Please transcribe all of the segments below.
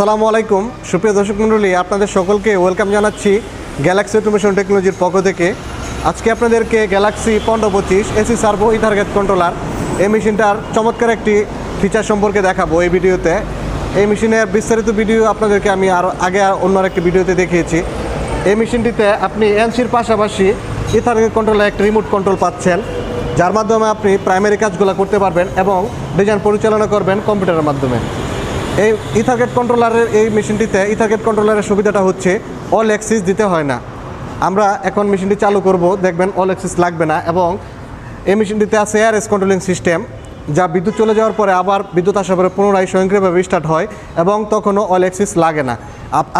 আসসালামু আলাইকুম। সুপ্রিয় দর্শক মণ্ডলী, আপনাদের সকলকে ওয়েলকাম জানাচ্ছি গ্যালাক্সি অটোমেশন টেকনোলজির পক্ষ থেকে। আজকে আপনাদেরকে গ্যালাক্সি পনেরো পঁচিশ এসি সার্ভো ইথারগেট কন্ট্রোলার এই মেশিনটার চমৎকার একটি ফিচার সম্পর্কে দেখাবো এই ভিডিওতে। এই মেশিনের বিস্তারিত ভিডিও আপনাদেরকে আমি আর আগে অন্য একটি ভিডিওতে দেখিয়েছি। এই মেশিনটিতে আপনি এনসির পাশাপাশি ইথারগেট কন্ট্রোলার একটি রিমোট কন্ট্রোল পাচ্ছেন, যার মাধ্যমে আপনি প্রাইমারি কাজগুলো করতে পারবেন এবং ডিজাইন পরিচালনা করবেন কম্পিউটারের মাধ্যমে। এই ইথারগেট কন্ট্রোলারের এই মেশিনটিতে ইথারগেট কন্ট্রোলারের সুবিধাটা হচ্ছে অল অ্যাক্সিস দিতে হয় না। আমরা এখন মেশিনটি চালু করব, দেখবেন অল অ্যাক্সিস লাগবে না এবং এই মেশিনটিতে আছে এয়ারএস কন্ট্রোলিং সিস্টেম যা বিদ্যুৎ চলে যাওয়ার পরে আবার বিদ্যুৎ আসার পরে পুনরায় স্বয়ংক্রিয়ভাবে স্টার্ট হয় এবং তখনও অল অ্যাক্সিস লাগে না।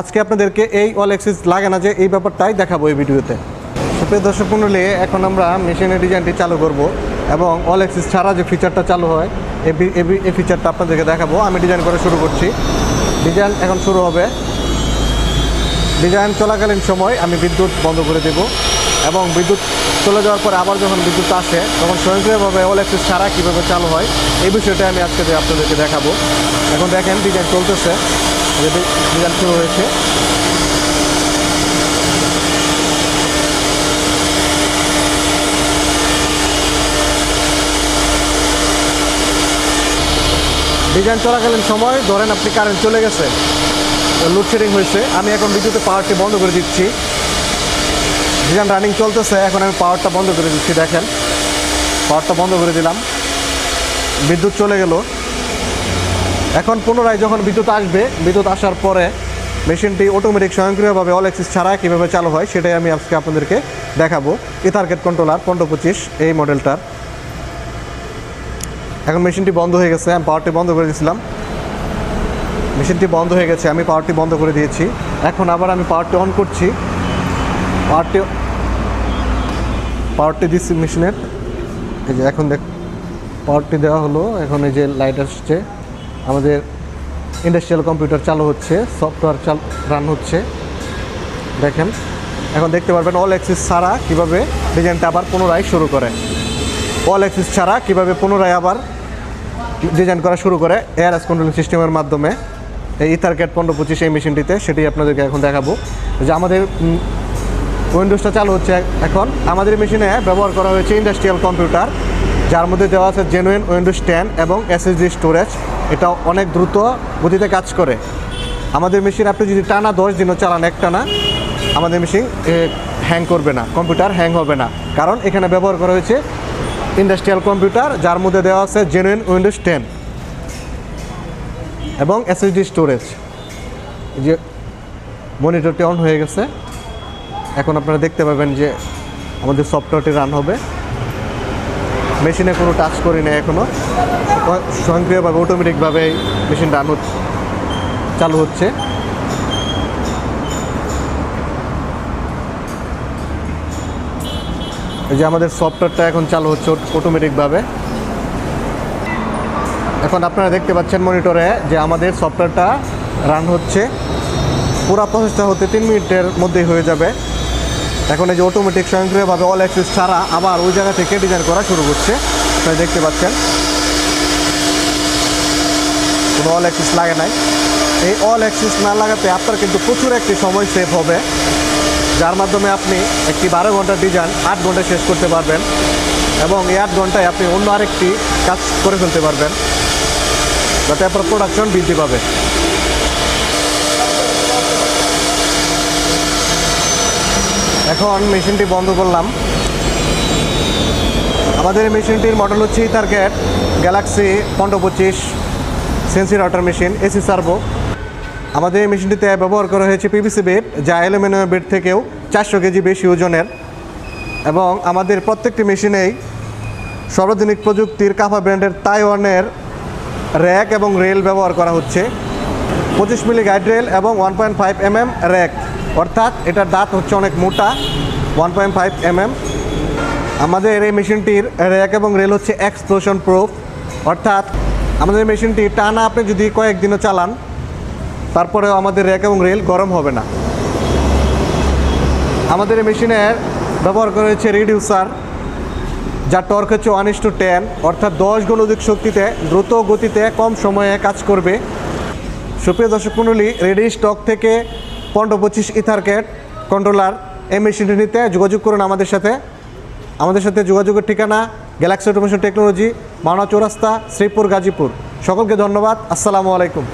আজকে আপনাদেরকে এই অল অ্যাক্সিস লাগে না যে এই ব্যাপারটাই দেখাবো এই ভিডিওতে। সুপ্রিয় দর্শক মণ্ডলী এখন আমরা মেশিনের ডিজাইনটি চালু করব এবং অল অ্যাক্সিস ছাড়া যে ফিচারটা চালু হয় এই ফিচারটা আপনাদেরকে দেখাবো। আমি ডিজাইন করে শুরু করছি। ডিজাইন এখন শুরু হবে। ডিজাইন চলাকালীন সময় আমি বিদ্যুৎ বন্ধ করে দেব এবং বিদ্যুৎ চলে যাওয়ার পরে আবার যখন বিদ্যুৎ আসে, তখন স্বয়ংক্রিয়ভাবে অল অ্যাক্সিস ছাড়া কীভাবে চালু হয়, এই বিষয়টা আমি আজকে আপনাদেরকে দেখাবো। এখন দেখেন ডিজাইন চলতেছে। ডিজাইন শুরু হয়েছে। ডিজাইন চলাকালীন সময় ধরেন আপনি কারেন্ট চলে গেছে লোডশেডিং হয়েছে, আমি এখন বিদ্যুতের পাওয়ারটি বন্ধ করে দিচ্ছি। ডিজাইন রানিং চলতেছে, এখন আমি পাওয়ারটা বন্ধ করে দিচ্ছি, দেখেন। পাওয়ারটা বন্ধ করে দিলাম। বিদ্যুৎ চলে গেল। এখন পুনরায় যখন বিদ্যুৎ আসবে, বিদ্যুৎ আসার পরে মেশিনটি অটোমেটিক স্বয়ংক্রিয়ভাবে অল ছাড়া কীভাবে চালু হয়, সেটাই আমি আজকে আপনাদেরকে দেখাবো। ইথারগেট কন্ট্রোলার পনেরো পঁচিশ, এই মডেলটার এখন মেশিনটি বন্ধ হয়ে গেছে, আমি পাওয়ারটি বন্ধ করে দিয়েছিলাম। মেশিনটি বন্ধ হয়ে গেছে, আমি পাওয়ারটি বন্ধ করে দিয়েছি। এখন আবার আমি পাওয়ারটি অন করছি। পাওয়ারটি পাওয়ারটি দিচ্ছি মেশিনের। এই যে এখন দেখ পাওয়ারটি দেওয়া হলো, এখন এই যে লাইট আসছে। আমাদের ইন্ডাস্ট্রিয়াল কম্পিউটার চালু হচ্ছে সফটওয়্যার চাল রান হচ্ছে। দেখেন, এখন দেখতে পারবেন অল অ্যাক্সিস ছাড়া কীভাবে ডিজাইনটা আবার পুনরায় শুরু করে। অল অ্যাক্সিস ছাড়া কীভাবে পুনরায় আবার ডিজাইন করা শুরু করে এয়ারএস কন্ট্রোলিং সিস্টেমের মাধ্যমে। এই ইথারক্যাট পনেরো পঁচিশ এই মেশিনটিতে, সেটি আপনাদেরকে এখন দেখাবো। যে আমাদের উইন্ডোজটা চালু হচ্ছে এখন। আমাদের মেশিনে ব্যবহার করা হয়েছে ইন্ডাস্ট্রিয়াল কম্পিউটার যার মধ্যে দেওয়া আছে জেনুইন উইন্ডোজ টেন এবং এসএসডি স্টোরেজ এটা অনেক দ্রুত গতিতে কাজ করে। আমাদের মেশিন আপনি যদি টানা দশ দিনও চালান এক টানা আমাদের মেশিন হ্যাং করবে না। কম্পিউটার হ্যাং হবে না। কারণ এখানে ব্যবহার করা হয়েছে ইন্ডাস্ট্রিয়াল কম্পিউটার, যার মধ্যে দেওয়া আছে জেনুইন উইন্ডোজ টেন এবং এসএসডি স্টোরেজ যে মনিটরটি অন হয়ে গেছে। এখন আপনারা দেখতে পাবেন যে আমাদের সফটওয়্যারটি রান হবে। মেশিনে কোনো টাচ করি না এখনও স্বয়ংক্রিয়ভাবে অটোমেটিকভাবে মেশিন রান হচ্ছে, চালু হচ্ছে। এই যে আমাদের সফটওয়্যারটা এখন চালু হচ্ছে অটোমেটিকভাবে এখন আপনারা দেখতে পাচ্ছেন মনিটরে যে আমাদের সফটওয়্যারটা রান হচ্ছে। পুরো প্রসেসটা হতে তিন মিনিটের মধ্যেই হয়ে যাবে। এখন এই যে অটোমেটিক স্বয়ংক্রিয়ভাবে অল অ্যাক্সিস ছাড়া আবার ওই জায়গা থেকে ডিজাইন করা শুরু করছে। আপনারা দেখতে পাচ্ছেন। কোনো অল অ্যাক্সিস লাগে নাই। এই অল অ্যাক্সিস না লাগাতে আপনার কিন্তু প্রচুর একটি সময় সেভ হবে। যার মাধ্যমে আপনি একটি বারো ঘণ্টার ডিজাইন আট ঘন্টায় শেষ করতে পারবেন এবং এই আট ঘন্টায় আপনি অন্য আরেকটি কাজ করে ফেলতে পারবেন, যাতে আপনার প্রোডাকশন বৃদ্ধি পাবে। এখন মেশিনটি বন্ধ করলাম। আমাদের এই মেশিনটির মডেল হচ্ছে ইথারক্যাট গ্যালাক্সি পনেরো পঁচিশ সেন্সি রাউটার মেশিন এসি সার্ভো আমাদের এই মেশিনটিতে ব্যবহার করা হয়েছে পিভিসি বেড যা অ্যালুমিনিয়াম বেড থেকেও চারশো কেজি বেশি ওজনের। এবং আমাদের প্রত্যেকটি মেশিনেই সর্বাধুনিক প্রযুক্তির কাফা ব্র্যান্ডের তাইওয়ানের র্যাক এবং রেল ব্যবহার করা হচ্ছে। পঁচিশ মিলি গাইড রেল এবং one point five M M rack অর্থাৎ এটার দাঁত হচ্ছে অনেক মোটা one point five M M আমাদের এই মেশিনটির র্যাক এবং রেল হচ্ছে এক্সপ্লোশন প্রুফ অর্থাৎ আমাদের মেশিনটি টানা আপনি যদি কয়েকদিনও চালান তারপরেও আমাদের র্যাক এবং রেল গরম হবে না। আমাদের এই মেশিনের ব্যবহার করা হয়েছে রিডিউসার যা টর্ক হচ্ছে ওয়ান ইস টু টেন অর্থাৎ দশ গুণ অধিক শক্তিতে দ্রুত গতিতে কম সময়ে কাজ করবে। সুপ্রিয় দর্শক মণ্ডলী, রেডি স্টক থেকে পনেরো পঁচিশ ইথারকেট কন্ট্রোলার এই মেশিনটি নিতে যোগাযোগ করুন আমাদের সাথে। আমাদের সাথে যোগাযোগের ঠিকানা Galaxy Automation Technology Mawna Chowrasta, Sreepur, Gazipur. সকলকে ধন্যবাদ, আসসালামু আলাইকুম।